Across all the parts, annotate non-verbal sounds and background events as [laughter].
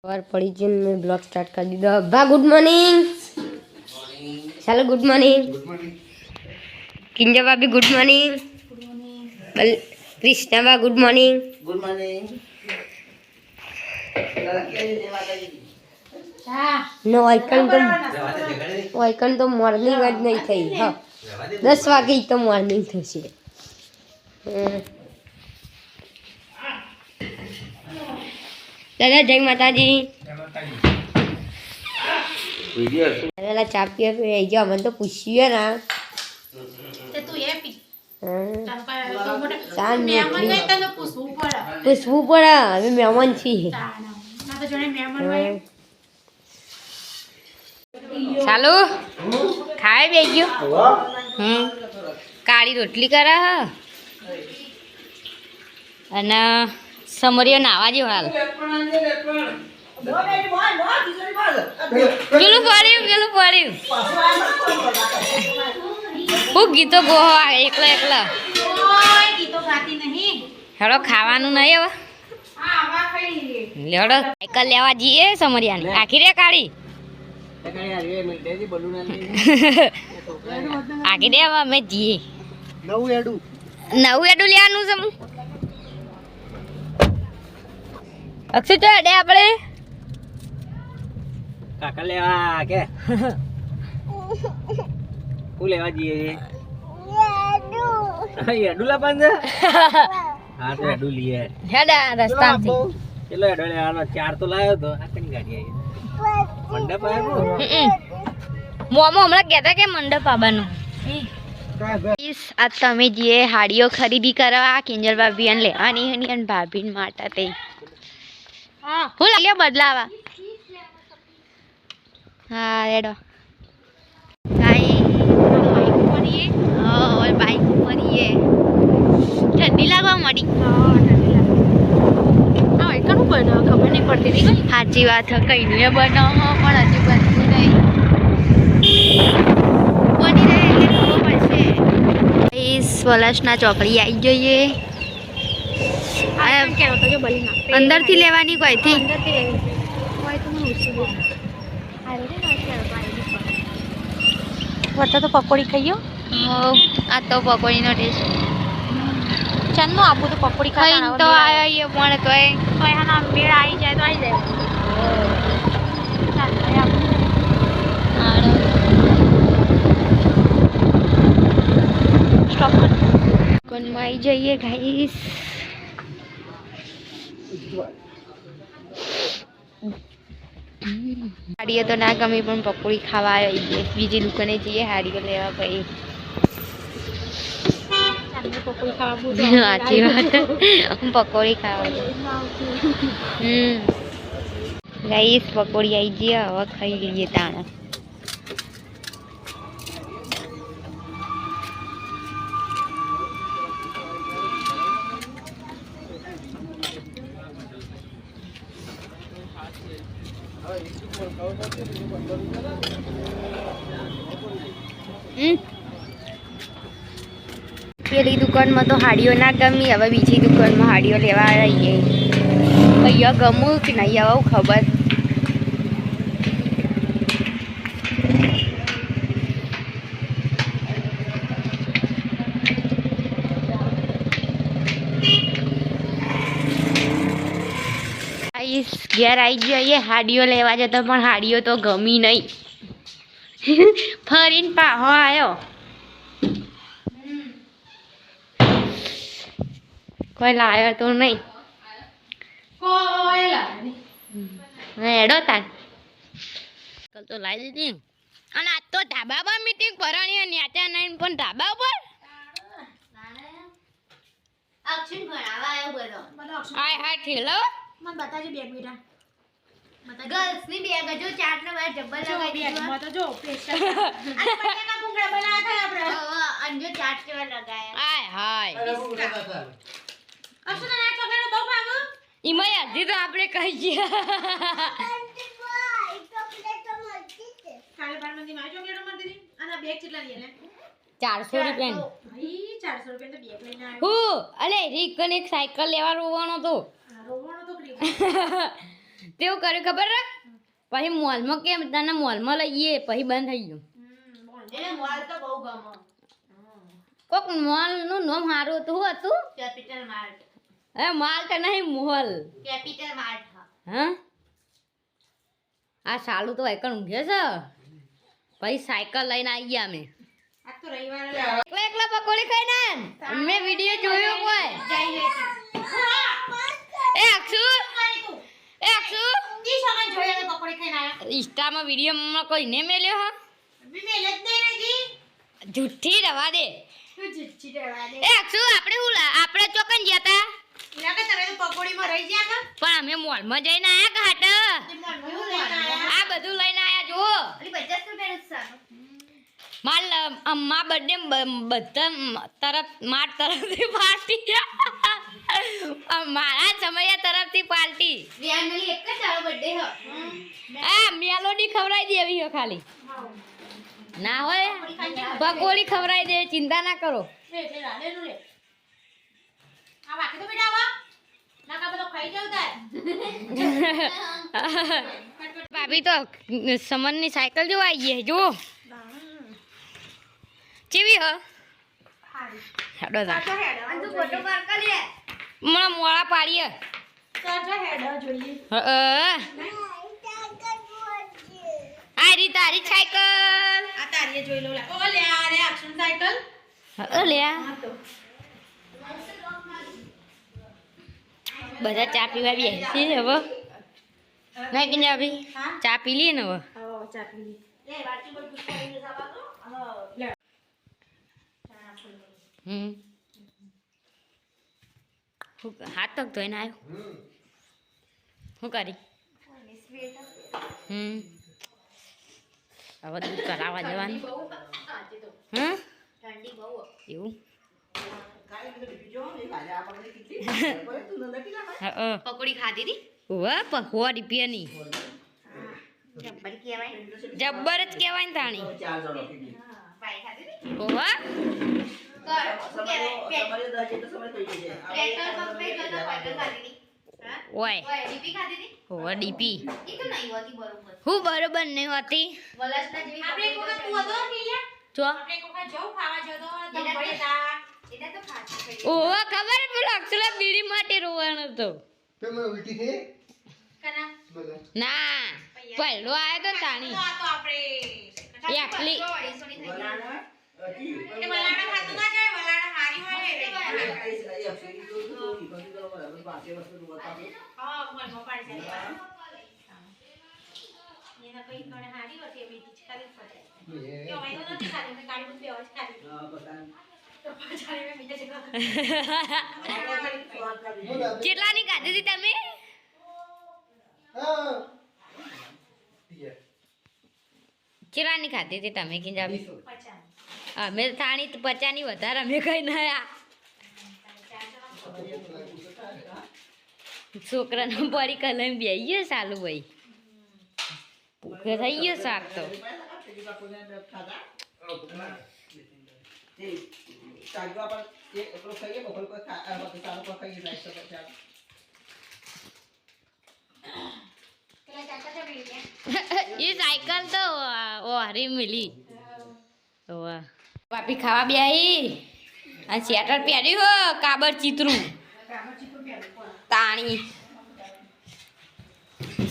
સવાર પડી છે ને મેં બ્લોગ સ્ટાર્ટ કરી દીધો અબ્બા ગુડ મોર્નિંગ ચાલો ગુડ મોર્નિંગ કિંજા ભાભી good morning Krishnaba good morning good morning નો વાયકન તો વાયકન તો મોર્નિંગ જ નહીં થઈ હા દસ વાગે તો મોર્નિંગ થશે હમ. દાદા જય માતાજી. પેલા ચા પીવા પી જાઓ મને તો પૂછ્યું ના. પૂછવું પડે. હવે મહેમાન છીએ. ચાલુ ખાય બે ગયો હમ. કાળી રોટલી કરા અને સમરિયો નાવા જેવો હાલ. પેલું પડ્યું પેલું પડ્યું. હું ગીતો ગોહો આવે એકલો એકલો. હેડો ખાવાનું નહીં હવે. લેડો સાયકલ લેવા જઈએ સમરિયાની. આખી રે કાળી. [laughs] આખી રે હવે અમે જઈએ. નવું એડું. નવું એડું લેવાનું છે હું અક્ષય તો અડે આપણે. કાકા લેવા કે? હું લેવા જઈએ? એડું લાવવાનું છે? [laughs] હા તો એડું લઈએ. હેડા રસ્તામાંથી. કેટલો એડો લેવાનો ચાર તો લાવ્યો તો. આ કઈ ગાડી આવી? મંડપ આવ્યો મોમો હમણાં કહેતા કે મંડપ આવવાનું આ તમે જે હાડીઓ ખરીદી કરવા કિંજલ ભાભી અને લેવાની અને ભાભી માટે તે. હા. લઈ લે બદલાવા. હા એડો બાઈક ઉપર ઠંડી લાગવા મળી હા ઠંડી લાગે. હા એ ખબર નહીં પડતી સાચી વાત કઈ નહીં. બનાવો પણ હજી બનતું નહીં. બની રહે એટલે ખબર પડશે. વલાસના ચોકડી આવી જઈએ અંદરથી લેવાની કોઈથી હોય તો પકોડી ખાઈયો આ તો પકોડીનો ટેસ્ટ ચાંદનો આપું તો પકોડી ખાઈ તો આવ્યો પણ તોય. તો એના મેળ આવી જાય તો આવી જાય. સ્ટોપ આવી જઈએ ગાઈસ. હાડીઓ તો ના ગમી પણ પકોડી ખાવા આવી જઈએ બીજી દુકાને જઈએ હાડીઓ લેવા ભાઈ સાચી વાત. પકોડી ખાવા [laughs] હમ. ગાઈસ પકોડી આવી જઈએ હવે ખાઈ લઈએ તાણા પેલી દુકાનમાં તો હાડીઓ ના ગમી, હવે બીજી દુકાનમાં હાડીઓ લેવા આવીએ. અહીંયા ગમું કે નહીં આવું ખબર? આઈસ ઘેર આવી જઈએ હાડીઓ લેવા જતો પણ હાડીઓ તો ગમી નહીં ફરીને પાહો આવ્યો કોઈ લાયો તો નહીં હેડો તાર. કલ તો લાવી દીધી. અને આજ તો ધાબા પર મીટિંગ ભરાણી અને ન્યાચા નહીં પણ ધાબા પર હાય હાય ઠેલો. મને બતાજે બેગ મીઠા ગર્લ્સની બેગ જો ચાટ ને બાર જબ્બર જો બેગમાં તો જો સ્પેશિયલ અને પટેના ભૂંગળા બનાવ્યા હતા આપણે. અને જો ચાટ કેવા લગાયા. હાય. હાય અક્ષિણ આ ચોકલેટ બહુ ભાગો ઈમાં અડધી તો આપણે કહીએ કાલે બાર મંદી માં ચોકલેટ મળતી હતી અને બેગ કેટલા લઈએ લે? ચારસો રૂપિયા ભાઈ ચારસો રૂપિયા હું અલે રીકન એક સાયકલ લેવા રોવાનો તો. આ રોવાનો તો કરી [laughs] તેવું કર્યું ખબર હે? પછી મોલમાં કેમ? તને મોલમાં લઈએ પછી બંધ થઈ ગયું. કોક મોલનું નામ સારું હતું શું હતું? Capital mart. હે માલ તો નહીં મોલ. કેપિટલ માર્ટ હા. આ સાલું તો એકણ ઊંઘે છે. પછી સાયકલ લઈને આવી ગયા અમે. આ તો રવિવારે એકલા એકલા પકોડી ખાઈને ને? મેં વીડિયો જોયો કોઈ જઈ એ અક્ષુ એ અક્ષુ તી સમય જોયા તો પકોડી ખાઈને આયા ઇન્સ્ટામાં વિડીયોમાં કોઈને મેલ્યો હા? બી મેલ જ જુઠ્ઠી રવા દે. એ અક્ષુ આપણે હું આપણે ચોકન ગયા તા? ગયા પણ અમે મોલમાં જઈને આયા ઘાટ. હું આ બધું લઈને આયા જુઓ. અલી 50 રૂપિયાનું જ માર અમ્મા બર્થડે બધા તરફ માર તરફથી પાર્ટી. મારા સમયા તરફથી પાર્ટી વ્યાનલી એક જ તારો બર્થડે હો. આ મેલોડી ખવરાઈ દેવી હો ખાલી. ના હોય પકોડી ખવરાઈ દે ચિંતા ના કરો. [laughs] ભાભી તો સમનની સાયકલ જોવા આવી ગઈ જુઓ. ચેવી હ? હેડો જા. તો હેડ. અને તું ફોટો પાર કર મને મોળા પાડીએ. તો જો હેડ જોઈએ. હ આ તારી સાયકલ. આ તારીએ જોઈ લો ઓ લે આ રે અક્ષર સાયકલ. બધા ચા પીવા બેસી હવે. નહીં કે ભાઈ? ચા પી લઈએ ને હવે? લે હમ. હાથ તક ધોઈને આવ્યો શું કરી? હમ. હવે દૂધ કરાવવા જવાનું. હમ? એવું? પકોડી ખાધી હતી ઓવા પકવા રૂપિયાની જબ્બર જ કહેવાય ને તાણી ઓવા ઓય. ઓય ડીપી. હું બરોબર નહીં હોતી. ઓવા ખબર પેલો અક્ષલા બીડી માટે રોવાનો હતો. ના પહેલો આવ્યો તો ને તાણી. તો આ તો આપણે એકલી. વળીસોની ની ના ને હારી હતી તમે? કેટલા કેટલાની ખાધી હતી તમે કિંજાબી પચાસ. અમે થાણી તો પચાની વધારે અમે કઈ ના છોકરાનો પડી કલમ બેસી ગયો સાલું ભાઈ. ભૂખે થઈ ગયો શાક તો. એ સાયકલ તો ઓ હરી મિલી. ઓવા પાપી ખાવા બે અને સ્વેટર પહેર્યું હો કાબર ચિત્રું. તાણી.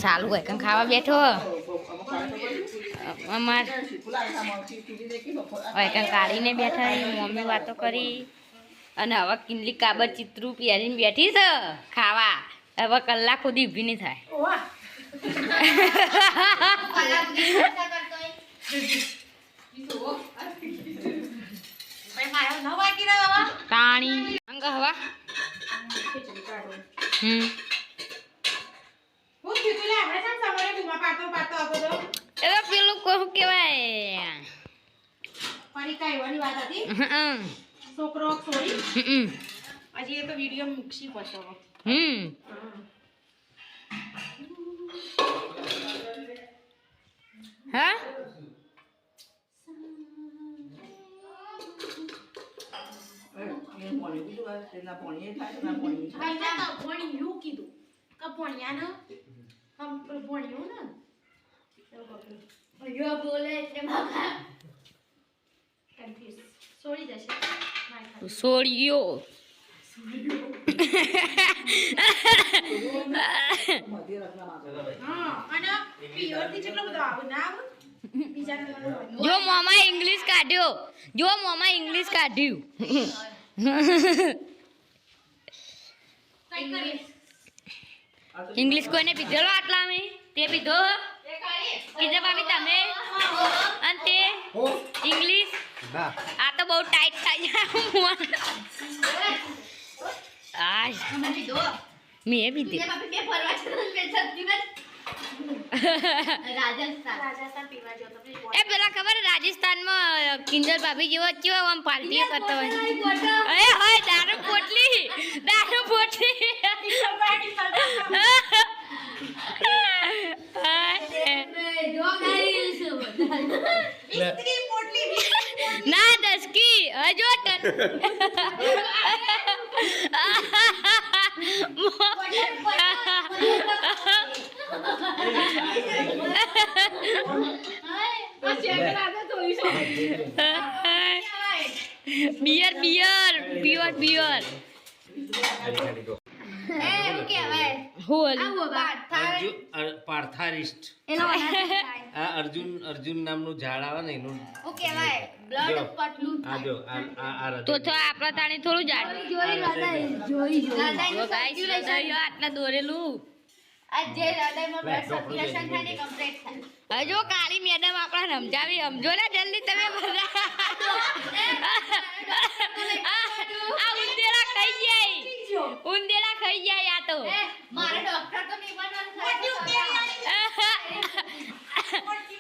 સારું હોય કંઈ ખાવા બેઠો? અમાર હોય કણ કાઢીને બેઠા એ મમ્મી વાતો કરી. અને હવે કિનલી કાબર ચિત્રું પહેરીને બેઠી છે ખાવા. હવે કલાક સુધી ઊભી નહીં થાય [laughs] ઓવા કલા બુદ્ધિ કરતો હોય ભાઈ મારો ન વાગી રહ્યો હવે તાણી અંગ હવા હમ હું કીધું લે આપણે છે ને સવારે બૂમા પાડતો પાડતો આ હવા એ તો પેલું કહું કહેવાય? ફરી કાઢવાની વાત હતી? હમ. છોકરો છોડી હજી એ તો વીડિયો મૂકશી પછી. હમ. ના કીધું. કે ભણ્યા ને પેલું ભણ્યું ને. એવું પકડ્યું. ભૈયો બોલે એટલે બાપા Confuse. છોડી દેશે માર ખાલી. સોળિયો. હા અને પિયોરથી જેટલો બધો આવું. ના આવે? બીજા નંબરનો હોય. જો મોમાં ઇંગ્લિશ કાઢ્યો. જો મોમાં ઇંગ્લિશ કાઢ્યું? ઇંગ્લિશ કોઈને પીધેલો આટલા અમે? તે પીધો? કીધે ભાભી તમે? અને તે ઇંગ્લિશ આ તો બહુ ટાઈટ થાય આ તમે પીધો? મેં પીધી એ પેલા ખબર રાજસ્થાનમાં કિંજલ ભાભી જેવો કેવો આમ પાર્ટીઓ કરતો હોય. અરે હોય. દારૂ પોટલી દારૂ પોટલી. ના દસકી હજો [laughs] beer beer pure beer Arjun અર- પાર્થારિસ્ટ આ અર્જુન અર્જુન નામનું ઝાડ આવે ને એનું. તો તો આપણા તાણે થોડું હૃદય આટલા દોરેલું. હજુ કાળી મેડમ આપણા સમજાવી સમજો ને જલ્દી તમે બધા. આ ઉંદેડા ખાઈ જાય ઉંદેડા ખાઈ જાય આ તો.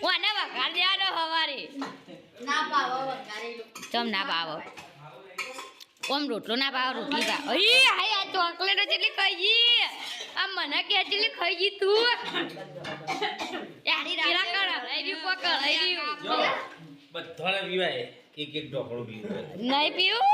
વાને વઘાર દેવાનો હવારે. તમ ના પાવો ઓમ રોટલો ના પાવો રોટલી પાવો અઈ હાય આ ચોકલેટ જેટલી ખાઈ ગઈ. આ મને કે જેટલી ખાઈ ગઈ તું. યારી પેલા કર લઈ હલાઈ રહ્યું બધાને પીવાય એક એક ઢોકળું પીવું. નહીં પીવું.